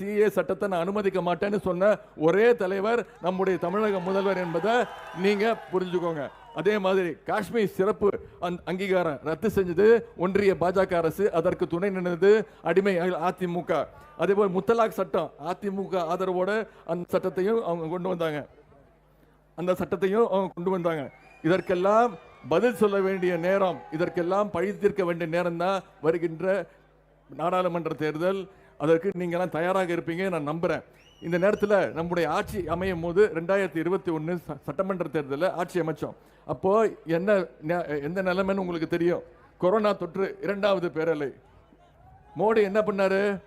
CA சட்டத்தை நான் அனுமதிக்க மாட்டேன்னு சொன்ன ஒரே தலைவர் நம்முடைய தமிழக முதல்வர் என்பதை நீங்கள் புரிஞ்சுக்கோங்க. அதே மாதிரி காஷ்மீர் சிறப்பு அந்- அங்கீகாரம் ரத்து செஞ்சது ஒன்றிய பாஜக அரசு அதற்கு துணை நின்றது அடிமை அதிமுக. அதே போல் முத்தலாக் சட்டம் அதிமுக ஆதரவோட அந்த சட்டத்தையும் அவங்க கொண்டு வந்தாங்க. அந்த சட்டத்தையும் அவங்க கொண்டு வந்தாங்க. இதற்கெல்லாம் பதில் சொல்ல வேண்டிய நேரம் இதற்கெல்லாம் பழி தீர்க்க வேண்டிய நேரம் தான் வருகின்ற நாடாளுமன்ற தேர்தல் அதற்கு நீங்களாம் தயாராக இருப்பீங்க நான் நம்புகிறேன் இந்த நேரத்தில் நம்முடைய ஆட்சி அமையும் போது ரெண்டாயிரத்தி இருபத்தி ஒன்று சட்டமன்ற தேர்தலில் ஆட்சி அமைச்சோம். அப்போது என்ன நெ- எந்த நிலைமைன்னு உங்களுக்கு தெரியும். கொரோனா தொற்று இரண்டாவது பேரலை. மோடி என்ன பண்ணார்?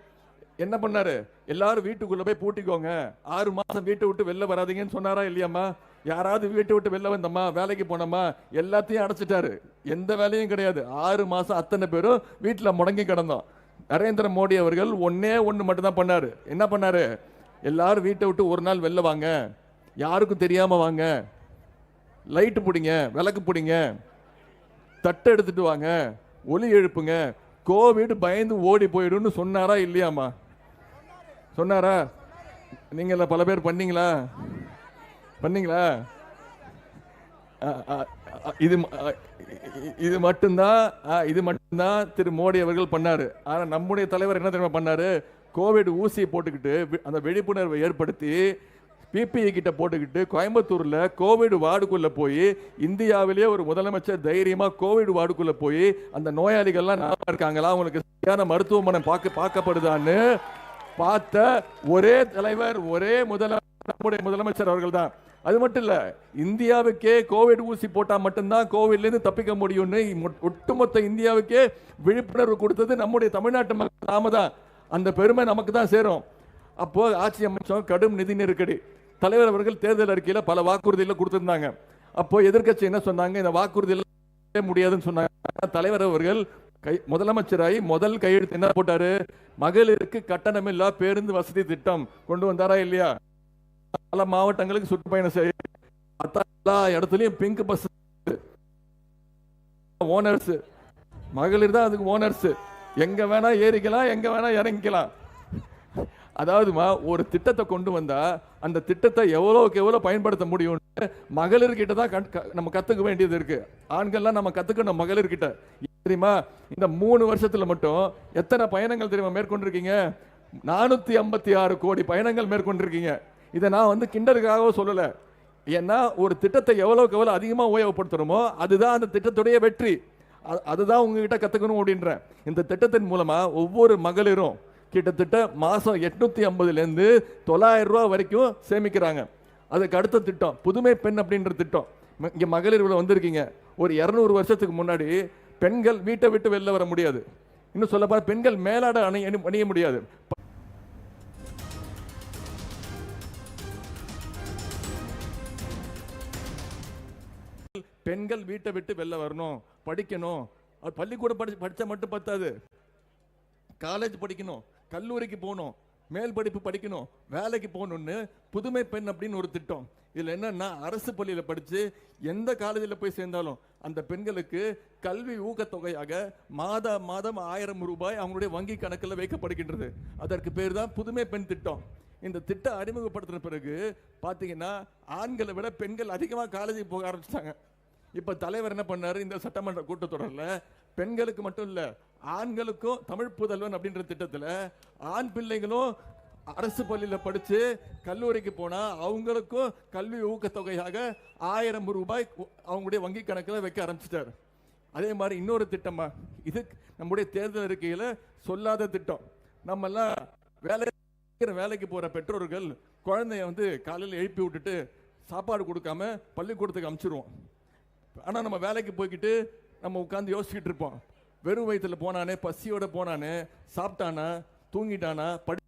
என்ன பண்ணாரு? எல்லாரும் வீட்டுக்குள்ள போய் பூட்டிக்கோங்க. ஆறு மாசம் வீட்டை விட்டு வெளில வராதீங்கன்னு சொன்னாரா இல்லையாம்மா? யாராவது வீட்டை விட்டு வெளில வந்தோமா வேலைக்கு போனோமா எல்லாத்தையும் அடைச்சிட்டாரு. எந்த வேலையும் கிடையாது. ஆறு மாசம் அத்தனை பேரும் வீட்டில் முடங்கி கிடந்தோம். நரேந்திர மோடி அவர்கள் ஒன்னே ஒன்று மட்டும்தான் பண்ணாரு. என்ன பண்ணாரு? எல்லாரும் வீட்டை விட்டு ஒரு நாள் வெளில வாங்க. யாருக்கும் தெரியாம வாங்க. லைட்டு பிடிங்க விளக்கு பிடிங்க தட்டை எடுத்துட்டு வாங்க ஒலி எழுப்புங்க. கோவிட் பயந்து ஓடி போயிடும்னு சொன்னாரா இல்லையாம்மா? சொன்னாரா? நீங்கள பல பேர் பண்ணீங்களா? பண்ணீங்களா? இது இது மட்டும்தான் இது மட்டும்தான் திரு மோடி அவர்கள் பண்ணார். ஆனால் நம்முடைய தலைவர் என்ன தெரியுமா பண்ணாரு? கோவிட் ஊசியை போட்டுக்கிட்டு அந்த விழிப்புணர்வை ஏற்படுத்தி பிபிஇ கிட்ட போட்டுக்கிட்டு கோயம்புத்தூரில் கோவிட் வார்டுக்குள்ளே போய் இந்தியாவிலேயே ஒரு முதலமைச்சர் தைரியமாக கோவிட் வார்டுக்குள்ளே போய் அந்த நோயாளிகள்லாம் நல்லா இருக்காங்களா? அவங்களுக்கு சரியான மருத்துவமனை பார்க்க பார்க்கப்படுதான்னு பார்த்த ஒரே தலைவர் ஒரே முதல நம்முடைய முதலமைச்சர் அவர்கள் தான் அது மட்டும் இல்லை இந்தியாவுக்கே கோவிட் ஊசி போட்டால் மட்டும்தான் கோவிட்லேருந்து தப்பிக்க முடியும்னு ஒட்டுமொத்த இந்தியாவுக்கே விழிப்புணர்வு கொடுத்தது நம்முடைய தமிழ்நாட்டு மக்கள் நாம தான். அந்த பெருமை நமக்கு தான் சேரும். அப்போது ஆட்சி அமைச்சம் கடும் நிதி நெருக்கடி. தலைவர் அவர்கள் தேர்தல் அறிக்கையில் பல வாக்குறுதிகளை கொடுத்துருந்தாங்க. அப்போ எதிர்க்கட்சி என்ன சொன்னாங்க? இந்த வாக்குறுதியில் முடியாதுன்னு சொன்னாங்க. தலைவர் அவர்கள் கை முதலமைச்சராகி முதல் கையெழுத்து என்ன போட்டாரு? மகளிருக்கு கட்டணமில்லா பேருந்து வசதி திட்டம் கொண்டு வந்தாரா இல்லையா? பல மாவட்டங்களுக்கு சுற்றுப்பயணம் செய்ய எல்லா இடத்துலையும் பிங்க் பஸ் ஓனர்ஸ் மகளிர் தான் அதுக்கு ஓனர்ஸ் எங்க வேணா ஏறிக்கலாம் எங்க வேணா இறங்கிக்கலாம். அதாவதுமா ஒரு திட்டத்தை கொண்டு வந்தா அந்த திட்டத்தை எவ்வளோக்கு எவ்வளோ பயன்படுத்த முடியும்னு மகளிர்கிட்ட தான் கண்- க- நம்ம கற்றுக்க வேண்டியது இருக்கு. ஆண்கள்லாம் நம்ம கற்றுக்கணும் மகளிர்கிட்ட. தெரியுமா? இந்த மூணு வருஷத்துல மட்டும் எத்தனை பயணங்கள் தெரியுமா மேற்கொண்டிருக்கீங்க? நானூற்றி ஐம்பத்தி ஆறு கோடி பயணங்கள் மேற்கொண்டிருக்கீங்க. இதை நான் வந்து கிண்டலுக்காக சொல்லலை. ஏன்னா ஒரு திட்டத்தை எவ்வளோக்கு எவ்வளோ அதிகமாக உபயோகப்படுத்துகிறோமோ அதுதான் அந்த திட்டத்துடைய வெற்றி. அதுதான் உங்ககிட்ட கற்றுக்கணும் அப்படின்றேன் இந்த திட்டத்தின் மூலமாக ஒவ்வொரு மகளிரும் கிட்டத்தட்ட மாதம் எட்நூற்றி ஐம்பதுலேருந்து தொள்ளாயிரம் ரூபா வரைக்கும் சேமிக்கிறாங்க. அதுக்கு அடுத்த திட்டம் புதுமை பெண் அப்படின்ற திட்டம். இங்கே இங்க மகளிர் வந்திருக்கீங்க. ஒரு இரநூறு வருஷத்துக்கு முன்னாடி பெண்கள் வீட்டை விட்டு வெளில வர முடியாது. இன்னும் சொல்ல பெண்கள் மேலாட அணி அணி- அணிய முடியாது. பெண்கள் வீட்டை விட்டு வெளில வரணும் படிக்கணும். பள்ளிக்கூடம் படி படிச்சா மட்டும் பத்தாது. காலேஜ் படிக்கணும் கல்லூரிக்கு போகணும் மேல் படிப்பு படிக்கணும் வேலைக்கு போகணும்னு புதுமை பெண் அப்படின்னு ஒரு திட்டம். இதில் என்னன்னா அரசு பள்ளியில் படித்து எந்த காலேஜில் போய் சேர்ந்தாலும் அந்த பெண்களுக்கு கல்வி ஊக்கத்தொகையாக மாத மாதம் ஆயிரம் ரூபாய் அவங்களுடைய வங்கி கணக்கில் வைக்கப்படுகின்றது. அதற்கு பேர் தான் புதுமை பெண் திட்டம். இந்த திட்டம் அறிமுகப்படுத்தின பிறகு பார்த்தீங்கன்னா ஆண்களை விட பெண்கள் அதிகமாக காலேஜுக்கு போக ஆரம்பிச்சிட்டாங்க. இப்போ தலைவர் என்ன பண்ணார்? இந்த சட்டமன்ற கூட்டத்தொடரில் பெண்களுக்கு மட்டும் இல்லை ஆண்களுக்கும் தமிழ் புதல்வன் அப்படின்ற திட்டத்தில் ஆண் பிள்ளைகளும் அரசு பள்ளியில் படித்து கல்லூரிக்கு போனால் அவங்களுக்கும் கல்வி ஊக்கத்தொகையாக ஆயிரம் ரூபாய் அவங்களுடைய வங்கி கணக்கில் வைக்க ஆரம்பிச்சிட்டாரு. அதே மாதிரி இன்னொரு திட்டமா இது நம்முடைய தேர்தல் அறிக்கையில் சொல்லாத திட்டம். நம்மெல்லாம் வேலை வேலைக்கு போகிற பெற்றோர்கள் குழந்தைய வந்து காலையில் எழுப்பி விட்டுட்டு சாப்பாடு கொடுக்காம பள்ளிக்கூடத்துக்கு அனுப்பிச்சிருவோம் ஆனா நம்ம வேலைக்கு போய்கிட்டு நம்ம உட்காந்து யோசிச்சுட்டு இருப்போம். வெறும் வயித்துல போனானே பசியோட போனானே சாப்பிட்டானா தூங்கிட்டானா படி